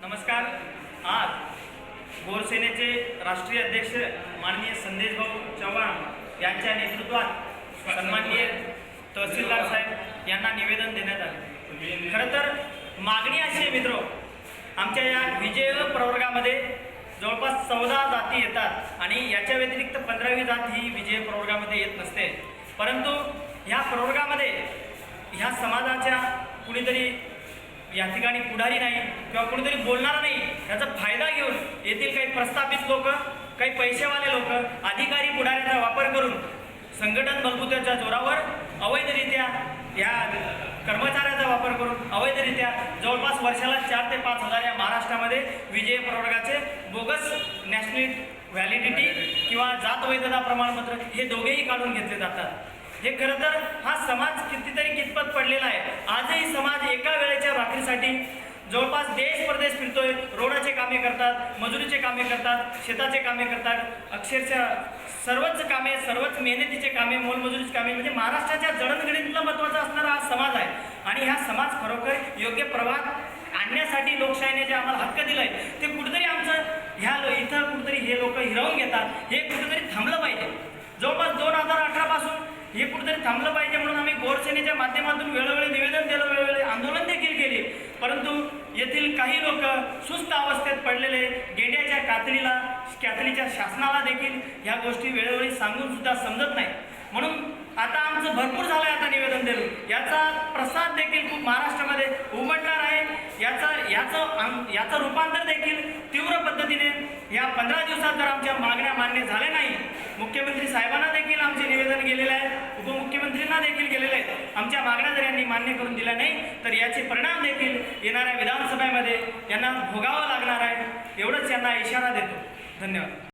नमस्कार. आज गोरसेनेचे राष्ट्रीय अध्यक्ष माननीय संदेश भाऊ चव्हाण यांच्या नेतृत्वात सन्माननीय तहसीलदार साहेब यांना निवेदन देण्यात आले. खरं तर मागणी अशी आहे मित्र आमच्या या विजय प्रवर्गामध्ये जवळपास चौदा जाती येतात आणि याच्या व्यतिरिक्त पंधरावी जात ही विजय प्रवर्गामध्ये येत नसते. परंतु ह्या प्रवर्गामध्ये ह्या समाजाच्या कुणीतरी या ठिकाणी पुढारी नाही किंवा कोणीतरी बोलणार नाही याचा फायदा घेऊन येथील काही प्रस्थापित लोक काही पैसेवाले लोक अधिकारी पुढाऱ्याचा वापर करून संघटन बलबुत्याच्या जोरावर अवैधरित्या या कर्मचाऱ्याचा वापर करून अवैधरित्या जवळपास वर्षाला चार ते पाच हजार या महाराष्ट्रामध्ये विजय प्रवर्गाचे बोगस नॅशनल व्हॅलिडिटी किंवा जात वैधता प्रमाणपत्र हे दोघेही काढून घेतले जातात. हे खरं तर हा समाज कितीतरी कितपत पडेल आहे आजही समाज एका कामांसाठी जवळपास देश परदेश फिरतोय. रोडाचे कामे करतात मजुरीचे कामे करतात शेताचे कामे करतात. अक्षरशः सर्वच कामे सर्वच मेहनतीचे कामे मोलमजुरीचे कामे म्हणजे महाराष्ट्राच्या जडणघडीतला महत्त्वाचा असणारा हा समाज आहे. आणि हा समाज खरोखर योग्य प्रवाह आणण्यासाठी लोकशाहीने जे आम्हाला हक्क दिलाय ते कुठेतरी आमचं ह्या लो- इथं कुठेतरी हे लोक हिरावून घेतात. हे कुठेतरी थांबलं पाहिजे. जवळपास दोन हजार अठरापासून हे कुठेतरी थांबलं पाहिजे म्हणून आम्ही गोरसेनेच्या माध्यमातून वेळोवेळी निवेदन दिलं वेळोवेळी आंदोलन परंतु येथील काही लोक सुस्त अवस्थेत पडलेले गेंड्याच्या कातडीला कातडीच्या शासनाला देखील ह्या गोष्टी वेळोवेळी सांगून सुद्धा समजत नाही. म्हणून आता आमचं भरपूर झालं आहे आता निवेदन दिलं याचा प्रसाद देखील खूप महाराष्ट्रामध्ये उमटणार आहे. याचा याचं आम- याचं रूपांतर देखील तीव्र पद्धतीने या पंधरा दिवसात जर आमच्या मागण्या मान्य झाल्या नाही मुख्यमंत्री साहेबांना देखील आमचे निवेदन गेलेले आहे उपमुख्यमंत्र्यांना देखील गेलेले आहेत आमच्या मागण्या जर यांनी मान्य करून दिल्या नाही तर याचे परिणाम देखील येणाऱ्या विधानसभेमध्ये यांना भोगावं लागणार आहे. एवढंच यांना इशारा देतो. धन्यवाद.